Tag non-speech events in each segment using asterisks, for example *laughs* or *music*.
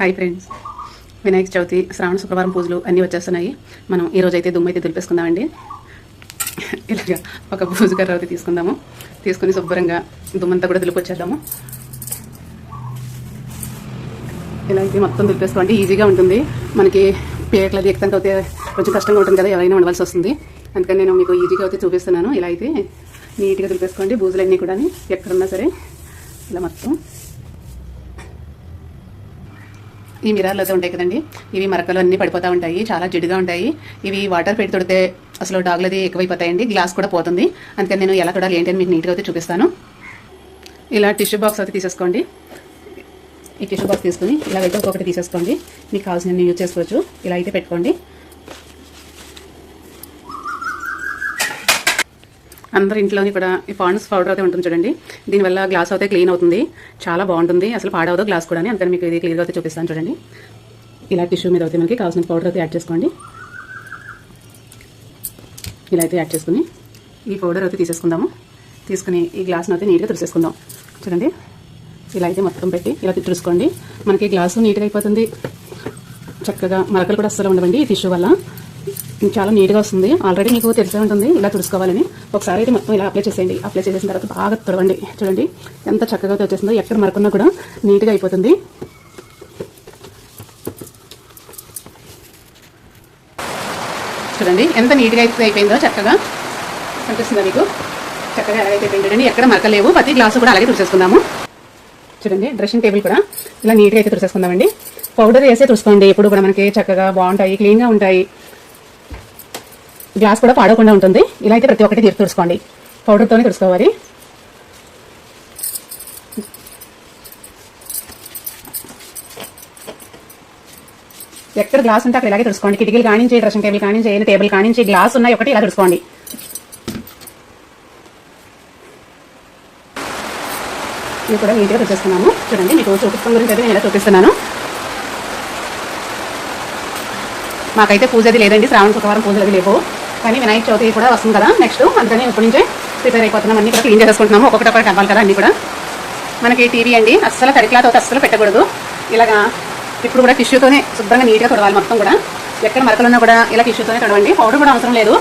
Hi friends Vinayaka Chavithi శ్రావణ శుక్రవారం పూజలు అన్నీ వచ్చేస్తున్నాయి. మనం ఈరోజు అయితే దుమ్ము అయితే దులిపేసుకుందామండి. ఇలాగా ఒక పూజకర్ర అయితే తీసుకుందాము. తీసుకుని శుభ్రంగా దుమ్మంతా కూడా దులిపొచ్చేద్దాము. ఇలా అయితే మొత్తం దులిపేసుకోండి. ఈజీగా ఉంటుంది. మనకి పేట్ల ఎక్కడానికి అయితే కొంచెం కష్టంగా ఉంటుంది కదా ఎవరైనా ఉండవలసి వస్తుంది. అందుకని నేను మీకు ఈజీగా అయితే చూపిస్తున్నాను. ఇలా అయితే నీట్గా దులిపేసుకోండి. బూజులన్నీ కూడా ఎక్కడున్నా సరే. ఇలా మొత్తం ఈ మిరార్లు అయితే ఉంటాయి కదండి. ఇవి మరకలు అన్నీ పడిపోతూ ఉంటాయి. చాలా జిడ్డుగా ఉంటాయి. ఇవి వాటర్ పెట్టి తొడితే అసలు డాగులది ఎక్కువైపోతాయండి. గ్లాస్ కూడా పోతుంది. అందుకని నేను ఎలా తొడాలి ఏంటి అని మీకు నీట్గా అయితే చూపిస్తాను. ఇలా టిష్యూ బాక్స్ అయితే తీసేసుకోండి. ఈ టిష్యూ బాక్స్ తీసుకుని ఇలా అయితే ఒక్కొక్కటి తీసేసుకోండి. మీకు కావాల్సిన యూజ్ చేసుకోవచ్చు. ఇలా అయితే పెట్టుకోండి. అందరి ఇంట్లోని కూడా ఈ పాండ్స్ పౌడర్ అయితే ఉంటుంది చూడండి. దీనివల్ల గ్లాస్ అయితే క్లీన్ అవుతుంది. చాలా బాగుంటుంది. అసలు పాడవదు గ్లాస్ కూడా అందుకని మీకు ఇది క్లియర్గా అయితే చూపిస్తాను చూడండి. ఇలా టిష్యూ మీద అయితే మనకి కావాల్సిన పౌడర్ అయితే యాడ్ చేసుకోండి. ఇలా అయితే యాడ్ చేసుకుని ఈ పౌడర్ అయితే తీసేసుకుందాము. తీసుకుని ఈ గ్లాస్ని అయితే నీట్గా తుడిసేసుకుందాం. చూడండి. ఇలా అయితే మొత్తం పెట్టి ఇలా తుడుచుకోండి. మనకి గ్లాసు నీట్గా అయిపోతుంది. చక్కగా మరకలు కూడా అస్సలు ఉండవండి ఈ టిష్యూ వల్ల. చాలా నీట్గా వస్తుంది. ఆల్రెడీ మీకు తెలిసే ఉంటుంది. ఇలా తుడుచుకోవాలని. ఒకసారి అయితే మొత్తం ఇలా అప్లై చేసేయండి. అప్లై చేసిన తర్వాత బాగా తుడవండి. చూడండి ఎంత చక్కగా అయితే వచ్చేస్తుందో ఎక్కడ మరకున్నా కూడా నీట్గా అయిపోతుంది. చూడండి ఎంత నీట్గా అయితే అయిపోయిందో చక్కగా కనిపిస్తుందా మీకు? చక్కగా ఎలాగైతే అయిపోయింది ఎక్కడ మరకలేవు. ప్రతి గ్లాసు కూడా అలాగే తుడిచేసుకుందాము. చూడండి డ్రెస్సింగ్ టేబుల్ కూడా ఇలా నీట్గా అయితే తుడిచేసుకుందామండి. పౌడర్ వేసే తుడుచుకోండి. ఎప్పుడు కూడా మనకి చక్కగా బాగుంటాయి క్లీన్గా ఉంటాయి. గ్లాస్ కూడా పాడకుండా ఉంటుంది. ఇలా అయితే ప్రతి ఒక్కటి తీర్పు తుడుచుకోండి. పౌడర్తోనే తుడుచుకోవాలి. ఎక్కడ గ్లాస్ ఉంటే అక్కడ ఇలాగే తుడుచుకోండి. కిటికీలు కానించి డ్రెస్సింగ్ టేబుల్ కానించి ఏదైనా టేబుల్ కానించి గ్లాస్ ఉన్నాయి ఒకటి ఇలా తుడుచుకోండి. ఇది కూడా నీట్గా తుడిచేస్తున్నాము చూడండి మీకు చూపిస్తాం గురించి అయితే నేను ఇలా చూపిస్తున్నాను. మాకైతే పూజ అది లేదండి. శ్రావణ శుక్రవారం పూజలు అది లేవు. కానీ వినాయక చవితి కూడా వస్తుంది కదా నెక్స్ట్ అందుకని ఇప్పటి నుంచే ప్రిపేర్ అయిపోతున్నాం. అన్ని కూడా క్లీన్ చేసుకుంటున్నాము ఒకటి ఒకటి అవ్వాలి కదా అన్ని కూడా. మనకి టీవీ అండి. అస్సలు తడి క్లాత్ అస్సలు పెట్టకూడదు. ఇలాగా ఇప్పుడు కూడా టిష్యూతోనే శుభ్రంగా నీట్గా తొడవాలి మొత్తం కూడా. ఎక్కడ మరకలున్నా కూడా ఇలా టిష్యూతోనే తొడవండి. పౌడర్ కూడా అవసరం లేదు.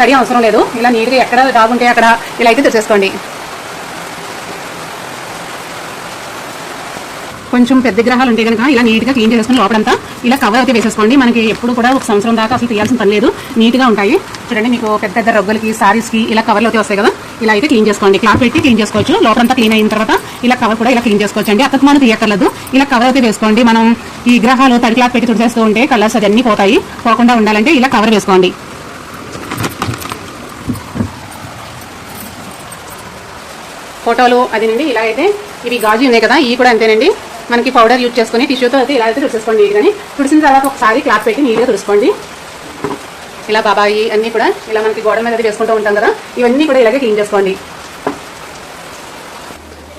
తడి అవసరం లేదు. ఇలా నీట్గా ఎక్కడ బాగుంటే అక్కడ ఇలా అయితే తెచ్చేసుకోండి. కొంచెం పెద్ద గ్రహాలు ఉంటే కనుక ఇలా నీట్గా క్లీన్ చేసుకుని లోపలంతా ఇలా కవర్ అయితే వేసేసుకోండి. మనకి ఎప్పుడు కూడా ఒక సంవత్సరం దాకా అసలు తీయాల్సిన పని లేదు. నీట్గా ఉంటాయి. చూడండి మీకు పెద్ద పెద్ద రొగ్గలకి సారీస్కి ఇలా కవర్లు అయితే వస్తాయి కదా. ఇలా అయితే క్లీన్ చేసుకోండి. క్లాత్ పెట్టి క్లీన్ చేసుకోవచ్చు. లోపలంతా క్లీన్ అయిన తర్వాత ఇలా కవర్ కూడా ఇలా క్లీన్ చేసుకోవచ్చు అండి. అతకు మనం తీయక్కర్లేదు. ఇలా కవర్ అయితే వేసుకోండి. మనం ఈ గ్రహాలు తడి క్లాత్ పెట్టి తుడిచేస్తూ ఉంటే కలర్స్ అదన్నీ పోతాయి. పోకుండా ఉండాలంటే ఇలా కవర్ వేసుకోండి. ఫోటోలు అదేనండి. ఇలా అయితే ఇవి గాజు ఉన్నాయి కదా. ఇవి కూడా అంతేనండి. మనకి పౌడర్ యూజ్ చేసుకుని టిష్యూతో అయితే ఇలా అయితే తుడిచేసుకోండి నీట్గాని తుడిసిన తర్వాత ఒకసారి క్లాత్ పెట్టి నీట్గా తుడుచుకోండి. ఇలా బాబాయి అన్నీ కూడా ఇలా మనకి గోడ మీద వేసుకుంటూ ఉంటాం కదా ఇవన్నీ కూడా ఇలాగే క్లీన్ చేసుకోండి.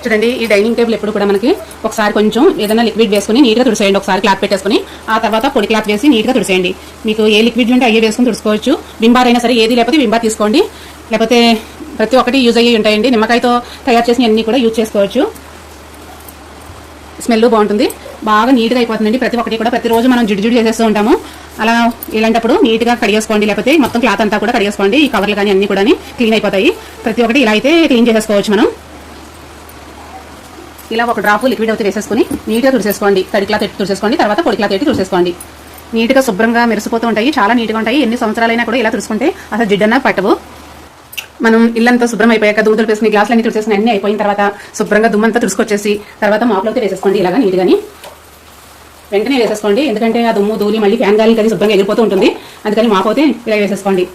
చూడండి ఈ డైనింగ్ టేబుల్ ఎప్పుడు కూడా మనకి ఒకసారి కొంచెం ఏదైనా లిక్విడ్ వేసుకుని నీట్గా తుడిసేయండి ఒకసారి క్లాత్ పెట్టేసుకుని. ఆ తర్వాత పొడి క్లాత్ వేసి నీట్గా తుడిసేయండి మీకు ఏ లిక్విడ్ ఉంటే అయ్యే వేసుకుని తుడుచుకోవచ్చు. బింబార్ అయినా సరే ఏది లేకపోతే బింబార్ తీసుకోండి. లేకపోతే ప్రతి ఒక్కటి యూజ్ అయ్యి ఉంటాయండి. నిమ్మకాయతో తయారు చేసిన అన్ని కూడా యూజ్ చేసుకోవచ్చు. స్మెల్ బాగుంటుంది. బాగా నీట్గా అయిపోతుందండి. ప్రతి ఒక్కటి కూడా ప్రతిరోజు మనం జిడ్డు చేసేస్తూ ఉంటాము. అలా ఇలాంటప్పుడు నీట్గా కడిగేసుకోండి. లేకపోతే మొత్తం క్లాత్ అంతా కూడా కడిగేసుకోండి. ఈ కవర్లు కానీ అన్ని కూడా క్లీన్ అయిపోతాయి. ప్రతి ఒక్కటి ఇలా అయితే క్లీన్ చేసేసుకోవచ్చు మనం. ఇలా ఒక డ్రాప్ లిక్విడ్ అయితే వేసేసుకుని నీట్గా తుడిసేసుకోండి. తడి క్లాత్ ఎట్టి తుడిసేసుకోండి. తర్వాత పొడి క్లాత్ ఎట్టి తుడిసేసుకోండి. నీట్గా శుభ్రంగా మెరిసిపోతూ ఉంటాయి. చాలా నీట్గా ఉంటాయి. ఎన్ని సంవత్సరాలైనా కూడా ఇలా తుడుచుకుంటే అసలు జిడ్డన్నా పట్టవు. మనం ఇల్లంతా శుభ్రం అయిపోయాక దుమ్ములు వేసుకుని గ్లాసులు అన్ని తుడిచేసిన అన్ని అయిపోయిన తర్వాత శుభ్రంగా దుమ్మంతా తుడుచుకొచ్చేసి తర్వాత మాపులోకి వేసేసుకోండి. ఇలాగా నీట్గాని వెంటనే వేసేసుకోండి. ఎందుకంటే ఆ దుమ్ము ధూళి మళ్ళీ ఫ్యాన్ గాలి కలిసి శుభ్రంగా ఎగిరిపోతూ ఉంటుంది. అందుకని మాపోతే ఇలా వేసేసుకోండి.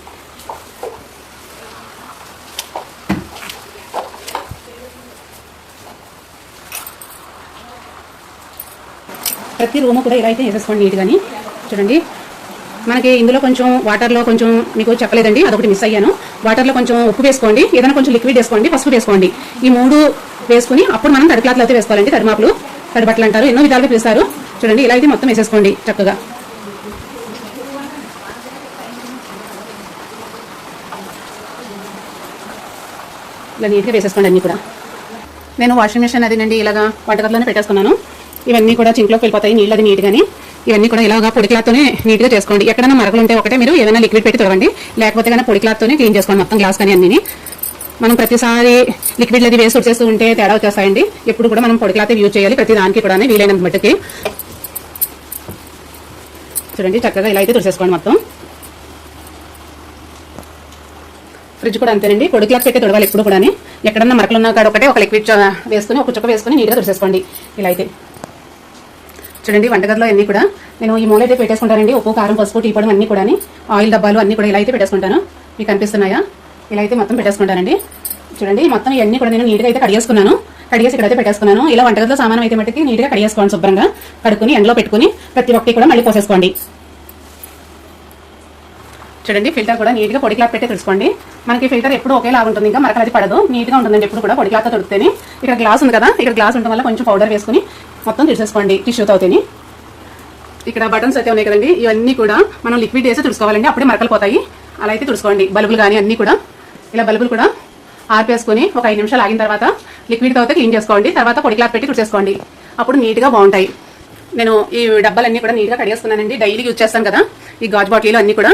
ప్రతి రూము కూడా ఇలా అయితే వేసేసుకోండి నీట్గాని చూడండి. మనకి ఇందులో కొంచెం వాటర్లో కొంచెం మీకు చెప్పలేదండి. అదొకటి మిస్ అయ్యాను. వాటర్లో కొంచెం ఉప్పు వేసుకోండి. ఏదైనా కొంచెం లిక్విడ్ వేసుకోండి పసుపు వేసుకోండి. ఈ మూడు వేసుకుని అప్పుడు మనం తడిక్లాత్లు అయితే వేసుకోవాలండి తడిమాపులు. తడిబట్టలు అంటారు. ఎన్నో విధాలుగా పిలుస్తారు. చూడండి ఇలా అయితే మొత్తం వేసేసుకోండి చక్కగా. ఇలా నీట్గా వేసేసుకోండి అన్నీ కూడా. నేను వాషింగ్ మిషన్ అదేనండి ఇలాగా వంటగదిలోనే పెట్టేసుకున్నాను. ఇవన్నీ కూడా చింక్లోకి వెళ్ళిపోతాయి నీళ్ళు అది నీట్గాని ఇవన్నీ కూడా ఇలాగా పొడి క్లాత్తోనే నీట్గా చేసుకోండి. ఎక్కడైనా మరకలు ఉంటే ఒకటే మీరు ఏదైనా లిక్విడ్ పెట్టి తొడవండి. లేకపోతే కన్నా పొడి క్లాత్తోనే క్లీన్ చేసుకోండి మొత్తం గ్లాస్ కానీ అన్నీ మనం ప్రతిసారి లిక్విడ్ అది వేసి వచ్చేస్తూ ఉంటే తేడా వచ్చేస్తాయండి. ఎప్పుడు కూడా మనం పొడి క్లాత్ యూజ్ చేయాలి. ప్రతి దానికి కూడా వీలైనంత మట్టుకి. చూడండి చక్కగా ఇలా అయితే తుడిసేసుకోండి మొత్తం. ఫ్రిడ్జ్ కూడా అంతేనండి. పొడి క్లాత్ పెట్టి తొడవాలి ఎప్పుడు కూడా ఎక్కడన్నా మరకలు ఉన్నా కాడ ఒకటే ఒక లిక్విడ్ వేసుకుని ఒక చుక్క వేసుకుని నీట్గా తుడిసేసుకోండి ఇలా అయితే. చూడండి వంటగదిలో అన్ని కూడా. నేను ఈ మూలైతే పెట్టేసుకుంటానండి. ఉప్పు కారం పసుపు టీ పొడి అన్ని కూడా ఆయిల్ డబ్బాలు అన్ని కూడా ఇలా అయితే పెట్టేసుకుంటాను. మీకు కనిపిస్తున్నాయా ఇలా అయితే మొత్తం పెట్టేసుకుంటానండి. చూడండి మొత్తం ఇవన్నీ కూడా నేను నీట్గా అయితే కడిగేసుకున్నాను. కడిగేసి ఇక్కడైతే పెట్టేసుకున్నాను. ఇలా వంటగదిలో సామానం అయితే మట్టికి నీట్గా కడిగేసుకోండి శుభ్రంగా. కడుక్కుని ఎండలో పెట్టుకుని ప్రతి ఒక్కటి కూడా మళ్ళీ పోసేసుకోండి. చూడండి ఫిల్టర్ కూడా నీట్గా పొడి క్లాత్ పెట్టి తుడుచుకోండి. మనకి ఫిల్టర్ ఎప్పుడు ఒకేలా ఉంటుంది. ఇంకా మరకలు అది పడదు. నీట్గా ఉంటుందండి ఎప్పుడు కూడా పొడి క్లాత్ తొడితేనే. ఇక్కడ గ్లాస్ ఉంది కదా. ఇక్కడ గ్లాస్ ఉండడం వల్ల కొంచెం పౌడర్ వేసుకుని మొత్తం తీసేసుకోండి. టిష్యూతో అవుతాయి ఇక్కడ బటన్స్ అయితే ఉన్నాయి కదండి. ఇవన్నీ కూడా మనం లిక్విడ్ వేసి తుడుచుకోవాలండి. అప్పుడే మరకలు పోతాయి. అలా అయితే తుడుచుకోండి. బల్బులు కానీ అన్నీ కూడా. ఇలా బల్బులు కూడా ఆర్పేసుకొని ఒక ఐదు నిమిషాలు ఆగిన తర్వాత లిక్విడ్ అయితే క్లీన్ చేసుకోండి. తర్వాత పొడి క్లాత్ పెట్టి తుడిచేసుకోండి. అప్పుడు నీట్గా బాగుంటాయి. నేను ఈ డబ్బాలన్నీ కూడా నీట్గా కడిగేసుకున్నానండి డైలీ యూజ్ చేస్తాను కదా. ఈ గాజు బాటిల్ అన్నీ కూడా.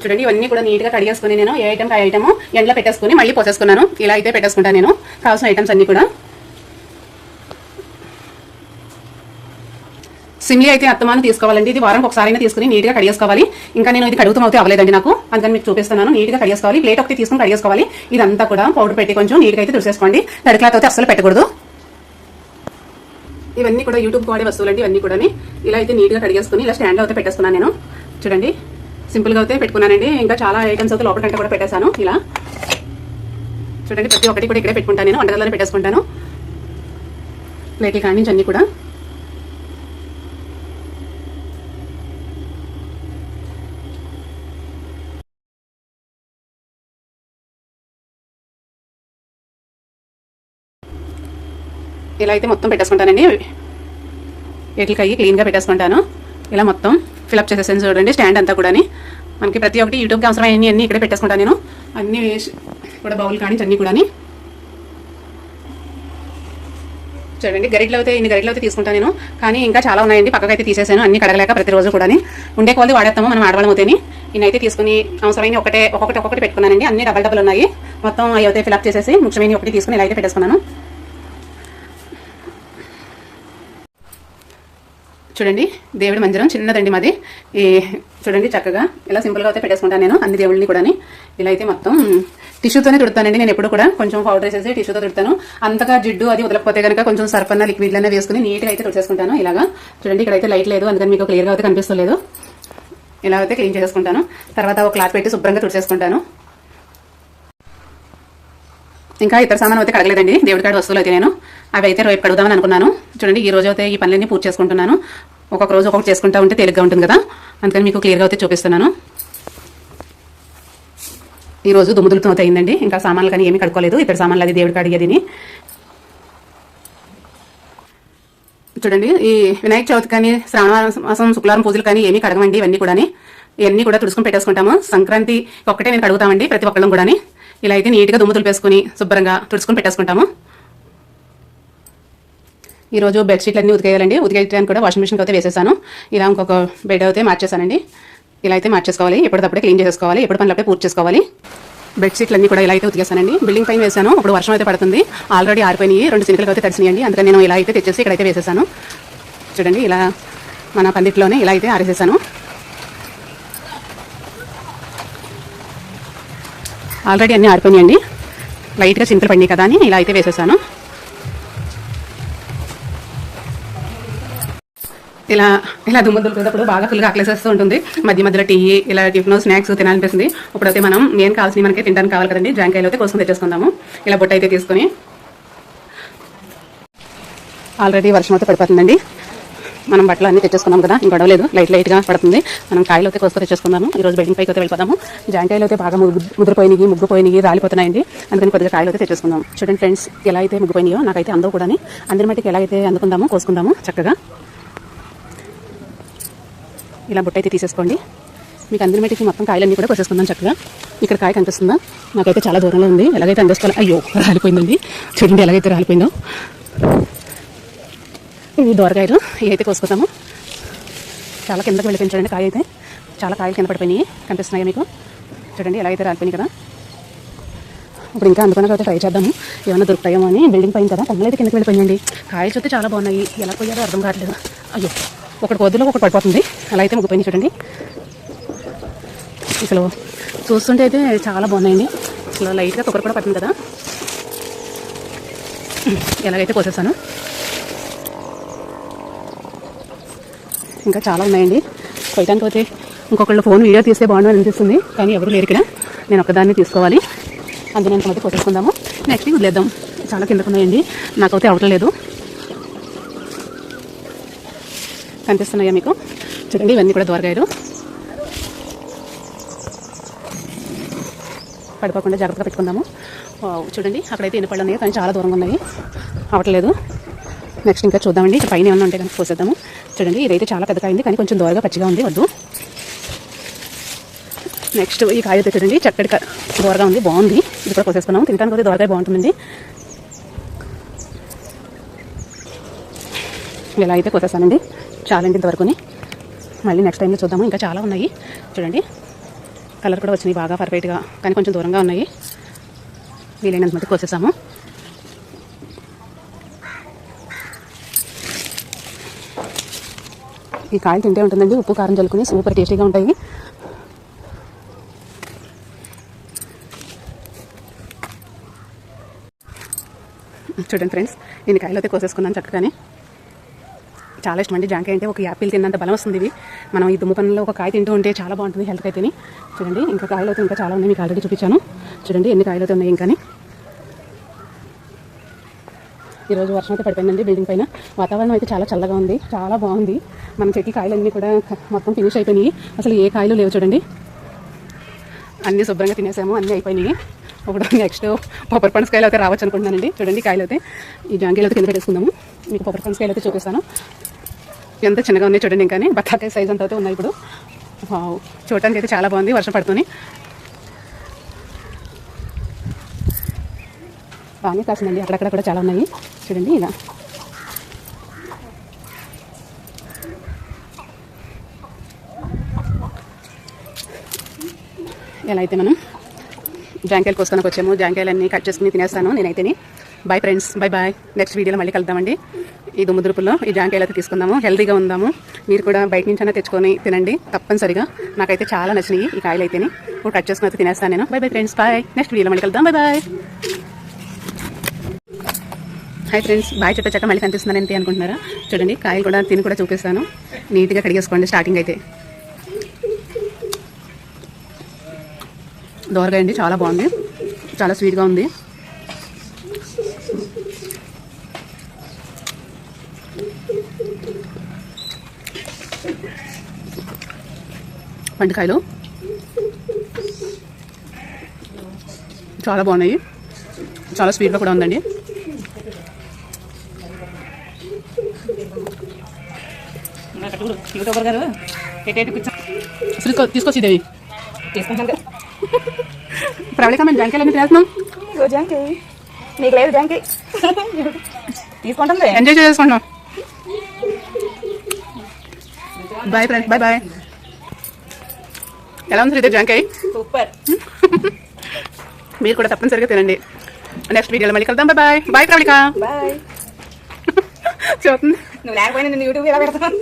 చూడండి ఇవన్నీ కూడా నీట్గా కడిగేసుకుని నేను ఏ ఐటమ్ ఆ ఐటమ్ ఎండలో పెట్టేసుకుని మళ్ళీ పోసేసుకున్నాను. ఇలా అయితే పెట్టేసుకుంటాను నేను. కావాల్సిన ఐటమ్స్ అన్నీ కూడా. సిమ్లీ అయితే అత్తమాను తీసుకోవాలండి. ఇది వారం ఒకసారైనా తీసుకుని నీట్గా కడిగేసుకోవాలి ఇంకా నేను ఇది కడుగుతాం అయితే అవ్వలేదండి నాకు. అందుకని మీకు చూపిస్తున్నాను. నీట్గా కడిగేసుకోవాలి ప్లేట్ ఒకటి తీసుకుని కడిగేసుకోవాలి ఇదంతా కూడా పౌడర్ పెట్టి కొంచెం నీట్గా అయితే తుడిసేసుకోండి తడి క్లాత్ అయితే అస్సలు పెట్టకూడదు. ఇవన్నీ కూడా యూట్యూబ్ వాడే వస్తువులండి. ఇవన్నీ కూడా ఇలా అయితే నీట్గా కడిగేసుకుని ఇలా స్టాండ్లో అయితే పెట్టేసుకున్నాను నేను. చూడండి. సింపుల్గా అయితే పెట్టుకున్నానండి. ఇంకా చాలా ఐటమ్స్ అయితే లోపల కంటే కూడా పెట్టేశాను. ఇలా. చూడండి ప్రతి ఒక్కటి కూడా ఇక్కడే పెట్టుకుంటాను నేను. వంటగదిలోనే పెట్టేసుకుంటాను. ప్లేట్లు కానీ నుంచి అన్ని కూడా. ఇలా అయితే మొత్తం పెట్టేసుకుంటానండి. వీటికి క్లీన్గా పెట్టేసుకుంటాను. ఇలా మొత్తం ఫిలప్ చేసేసాను చూడండి స్టాండ్ అంతా కూడా మనకి ప్రతి ఒక్కటి యూట్యూబ్కి అవసరమైన అన్ని ఇక్కడే పెట్టేసుకుంటాను నేను. అన్ని వేసి కూడా బౌల్ కానీ అన్నీ కూడా చూడండి గరిటలు అయితే ఇన్ని గరిటలు అయితే తీసుకుంటాను నేను. కానీ ఇంకా చాలా ఉన్నాయండి పక్కకైతే తీసేసాను అన్ని కడగలేక ప్రతిరోజు కూడా ఉండే కొద్ది వాడేస్తాము మనం ఆడవాళ్ళం అవుతాయి అయితే తీసుకుని అవసరమైన ఒకటే ఒక్కొక్కటి ఒక్కొక్కటి పెట్టుకున్నానండి అన్ని డబల్ డబ్బులు ఉన్నాయి. మొత్తం అవి అయితే ఫిలప్ చేసేసి ముఖ్యమైన ఒకటి తీసుకుని ఇలా అయితే పెట్టేసుకున్నాను. చూడండి దేవుడి మందిరం చిన్నదండి మాది. ఈ చూడండి చక్కగా ఇలా సింపుల్గా అయితే పెట్టేసుకుంటాను నేను అన్ని దేవుళ్ళని కూడా ఇలా అయితే మొత్తం టిష్యూతోనే తుడతానండి నేను ఎప్పుడు కూడా. కొంచెం పౌడర్ వేసేసి టిష్యూతో తుడతాను. అంతగా జిడ్డు అది వదలకపోతే కనుక కొంచెం సర్పన్న లిక్విడ్ అనే వేసుకుని నీట్గా అయితే తుడిచేసుకుంటాను ఇలాగా. చూడండి ఇక్కడైతే లైట్ లేదు. అందుకని మీకు క్లియర్గా అయితే కనిపిస్తలేదు. ఇలా అయితే క్లీన్ చేసుకుంటాను తర్వాత ఒక క్లాత్ పెట్టి శుభ్రంగా తుడిచేసుకుంటాను. ఇంకా ఇతర సామాన్ అయితే కడగలేదండి. దేవుడి కాడ వస్తువులు అయితే నేను. అవి అయితే రేపు కడుగుదామని అనుకున్నాను. చూడండి ఈ రోజు అయితే ఈ పనులన్నీ పూర్తి చేసుకుంటున్నాను. ఒక్కొక్క రోజు ఒక్కొక్కటి చేసుకుంటా ఉంటే తేలిగ్గా ఉంటుంది కదా. అందుకని మీకు క్లియర్గా అయితే చూపిస్తున్నాను. ఈ రోజు దుమ్ముదులతో అయితే అయిందండి. ఇంకా సామాన్లు కానీ ఏమీ కడుక్కోలేదు. ఇతర సామాన్లు అది దేవుడికి అడిగేదిని చూడండి ఈ వినాయక చవితి కానీ శ్రావణ మాసం శుక్రవారం పూజలు కానీ ఏమీ కడగమండి ఇవన్నీ కూడా ఇవన్నీ కూడా తుడుచుకుని పెట్టేసుకుంటాము. సంక్రాంతి ఒక్కటే నేను కడుగుతామండి ప్రతి ఒక్కళ్ళం కూడా ఇలా అయితే నీట్గా దుమ్ము దులిపేసుకుని శుభ్రంగా తుడుచుకొని పెట్టేసుకుంటాము. ఈరోజు రోజు బెడ్షీట్లు అన్నీ ఉతికేయాలండి. ఉతికేయడానికి కూడా వాషింగ్ మిషన్కి అయితే వేసేసాను. ఇలా ఇంకొక బెడ్ అయితే మార్చేసానండి ఇలా అయితే మార్చేసుకోవాలి. ఎప్పటికప్పుడే క్లీన్ చేసుకోవాలి ఎప్పుడు పనులప్పుడే పూర్తి చేసుకోవాలి. బెడ్షీట్లు అన్ని కూడా ఇలా అయితే ఉతికేసానండి. బిల్డింగ్ పైన వేసాను. ఇప్పుడు వర్షం అయితే పడుతుంది. ఆల్రెడీ ఆరిపోయినాయి. రెండు సినికలు అయితే తడిసినాయండి. అందుకని నేను ఇలా అయితే తెచ్చేసి ఇక్కడైతే వేసేసాను. చూడండి ఇలా మన పందిట్లోనే ఇలా అయితే ఆరేసేసాను. ఆల్రెడీ అన్నీ ఆరిపోయినాయండి. లైట్గా చింతలు పడినాయి కదా అని ఇలా అయితే వేసేసాను. ఇలా ఇలా దుమ్ము దులుపుతున్నప్పుడు బాగా ఫుల్గా ఆకలేసేస్తూ ఉంటుంది. మధ్య మధ్యలో టీ ఇలా టిఫిన్ స్నాక్స్ తినాలనిపిస్తుంది. ఇప్పుడైతే మనం ఏం కావాల్సిన మనకి తినడానికి కావాలి కదండి. జాంకాయలు అయితే కోసం తెచ్చేసుకుందాము. ఇలా బొట్ట అయితే తీసుకొని. ఆల్రెడీ వర్షం అయితే పడిపోతుందండి. మనం బట్టలు అన్నీ తెచ్చేసుకున్నాం కదా ఇంక గొడవలేదు లైట్ లైట్గా పడుతుంది. మనం కాయలు అయితే కోసుకొని తెచ్చేసుకుందాము. ఈ రోజు బెడ్డింగ్ పైకి అయితే వెళ్ళిపోదాము జాంకాయలు అయితే బాగా ముగ్గు ముగ్గుపోయినాయి రాలిపోతున్నాయండి. అందుకని కొద్దిగా కాయలు అయితే తెచ్చేసుకుందాం. చూడండి ఫ్రెండ్స్ ఎలా అయితే ముగ్గుపోయినాయో నాకైతే అందరూ కూడా అందరి మట్టికి ఎలా అయితే అందుకుందామో కోసుకుందాము చక్కగా. ఇలా బుట్ట అయితే తీసేసుకోండి. మీకు అందరి మట్టికి మొత్తం కాయలన్నీ కూడా కోసేసుకుందాం చక్కగా. ఇక్కడ కాయ కనిపిస్తుందా? నాకైతే చాలా దూరంలో ఉంది. ఎలాగైతే అందేసుకోవాలి? అయ్యో రాలిపోయిందండి. చూడండి ఎలాగైతే రాలిపోయిందో. ఇవి దోరకాయలు ఇవి అయితే కోసుకుందాము చాలా కిందకి వెళ్ళిపోయింది చూడండి కాయ అయితే చాలా కాయలు కింద పడిపోయినాయి కనిపిస్తున్నాయి మీకు. చూడండి ఎలా అయితే రాలిపోయినాయి కదా. ఇప్పుడు ఇంకా అందుకున్న తర్వాత ట్రై చేద్దాము. ఏమైనా దొరుకుతాయేమో అని బిల్డింగ్ పైన కదా కళ్ళు అయితే కిందకి వెళ్ళిపోయిందండి కాయలు చూస్తే చాలా బాగున్నాయి. ఎలా పోయారో అర్థం కావట్లేదు. అయ్యో ఒకటి పొద్దులో ఒకటి పడిపోతుంది. అలా అయితే ముగ్గిపోయినాయి చూడండి. అసలు చూస్తుంటే అయితే చాలా బాగున్నాయండి. అసలు లైట్గా కొబ్బరి కూడా పట్టింది కదా. ఎలాగైతే కోసేసాను. ఇంకా చాలా ఉన్నాయండి. కొయ్యడానికి పోతే ఇంకొకళ్ళు ఫోన్ వీడియో తీస్తే బాగుండు అనిపిస్తుంది. కానీ ఎవరు లేరు ఇక్కడ. నేను ఒకదాన్ని తీసుకోవాలి. అందులో ఎంత కొట్టేసుకుందాము. కోసేసుకుందాము నెక్స్ట్ వదిలేద్దాం. చాలా కిందకు ఉన్నాయండి. నాకైతే అవట్లేదు కనిపిస్తున్నాయా మీకు? చూడండి ఇవన్నీ కూడా దొరకాయరు పడిపోకుండా జాగ్రత్తగా పెట్టుకుందాము. చూడండి అక్కడైతే ఎన్ని పళ్ళు ఉన్నాయి కానీ చాలా దూరంగా ఉన్నాయి. అవట్లేదు నెక్స్ట్ ఇంకా చూద్దామండి. ఇక్కడ పైన ఏమైనా ఉంటే కనుక కోసేద్దాము చూడండి ఇదైతే చాలా పెద్ద కాయింది కానీ కొంచెం దూరగా పచ్చిగా ఉంది వద్దు. నెక్స్ట్ ఈ కాయ అయితే చూడండి చక్కటి కా- దూరగా ఉంది బాగుంది. ఇది కూడా కోసేసుకున్నాము తినడానికి అయితే దూరకాయ బాగుంటుందండి. ఇలా అయితే కోసేస్తానండి. చాలండి ఇంతవరకుని. మళ్ళీ నెక్స్ట్ టైంలో చూద్దాము. ఇంకా చాలా ఉన్నాయి. చూడండి. కలర్ కూడా వచ్చినాయి బాగా పర్ఫెక్ట్గా కానీ కొంచెం దూరంగా ఉన్నాయి. వీలైనంత మట్టి కోసేసాము ఈ కాయలు తింటే ఉంటుందండి. ఉప్పు కారం చల్లుకుని సూపర్ టేస్టీగా ఉంటాయి. చూడండి ఫ్రెండ్స్ నేను కాయలు అయితే కోసేసుకున్నాను చక్కగానే. చాలా ఇష్టం అండి. జాంకాయ అంటే ఒక యాపిల్ తిన్నంత బలం వస్తుంది ఇవి మనం ఈ దుమ్ము పనుల్లో ఒక కాయ తింటూ ఉంటే చాలా బాగుంటుంది హెల్త్కి అయితేని. చూడండి ఇంకా కాయలు అయితే ఇంకా చాలా ఉన్నాయి. మీకు ఆల్రెడీ చూపించాను. చూడండి ఎన్ని కాయలు అయితే ఉన్నాయి ఇంకాని. ఈరోజు వర్షం అయితే పడిపోయిందండి బిల్డింగ్ పైన. వాతావరణం అయితే చాలా చల్లగా ఉంది. చాలా బాగుంది. మన చెట్టు కాయలన్నీ కూడా మొత్తం ఫినిష్ అయిపోయినాయి. అసలు ఏ కాయలు లేవు చూడండి. అన్నీ శుభ్రంగా తినేసాము. అన్నీ అయిపోయినాయి. ఒకటి నెక్స్ట్ పొప్పర్ పండ్స్ కాయలు అయితే రావచ్చు అనుకుంటున్నానండి. చూడండి కాయలు అయితే. ఈ జాంగీలు అయితే కింద పెట్టేసుకుందాము. మీకు పొప్పర్ పండ్స్ కాయలు అయితే చూపిస్తాను. ఎంత చిన్నగా ఉన్నాయి చూడండి ఇంకా బత్తాకాయ సైజ్ అంతా అయితే ఉన్నాయి ఇప్పుడు. చూడటానికి అయితే చాలా బాగుంది. వర్షం పడుతుంది బాగానే కాసిందండి. అక్కడక్కడ కూడా చాలా ఉన్నాయి. చూడండి ఇలా. ఎలా అయితే మనం జాంకాయలు కోసుకొని వచ్చాము జాంకాయలన్నీ కట్ చేసుకుని తినేస్తాను నేనైతేనే. Bye friends bye bye next వీడియోలో మళ్ళీ కలుద్దామండి. ఈ దుమ్ముదురుపుల్లో ఈ జాంకాయలు అయితే తీసుకుందాము. హెల్తీగా ఉందాము. మీరు కూడా బయట నుంచైనా తెచ్చుకొని తినండి. తప్పనిసరిగా. నాకైతే చాలా నచ్చినాయి ఈ కాయలు అయితేనే. ఇప్పుడు కట్ చేసుకుని అయితే తినేస్తాను నేను. Bye bye friends bye next వీడియోలో మళ్ళీ కలుద్దాం. Bye bye hi friends bye చుట్టూ చెక్క మళ్ళీ కనిపిస్తున్నాను ఏంటి అనుకుంటున్నారా? చూడండి కాయలు కూడా తిని కూడా చూపిస్తాను. నీట్గా కడిగేసుకోండి స్టార్టింగ్ అయితే. దోరగా అండి చాలా బాగుంది. చాలా స్వీట్గా ఉంది. పండుకాయలు చాలా బాగున్నాయి. చాలా స్వీట్గా కూడా ఉందండి. యూట్యూబర్ గారు తీసుకొచ్చి దేవి తీసుకుంటాను ప్రవళిక మేము జాంకాయలు తినేస్తున్నాం ఇగో జాంకి. నీకు లేదు జాంకి. తీసుకుంటుంది ఎంజాయ్ చేసుకుంటాం. బాయ్ ఫ్రెండ్స్ బాయ్ బాయ్ ఎలా ఉంది శ్రీదేవి జాంకాయ సూపర్. మీరు కూడా తప్పనిసరిగా తినండి. నెక్స్ట్ వీడియోలో మళ్ళీ కలుద్దాం. Bye bye bye Pravalika. Bye *laughs* చూస్తుంది. నువ్వు లేకపోయినా నేను యూట్యూబ్ ఎలా పెడతాను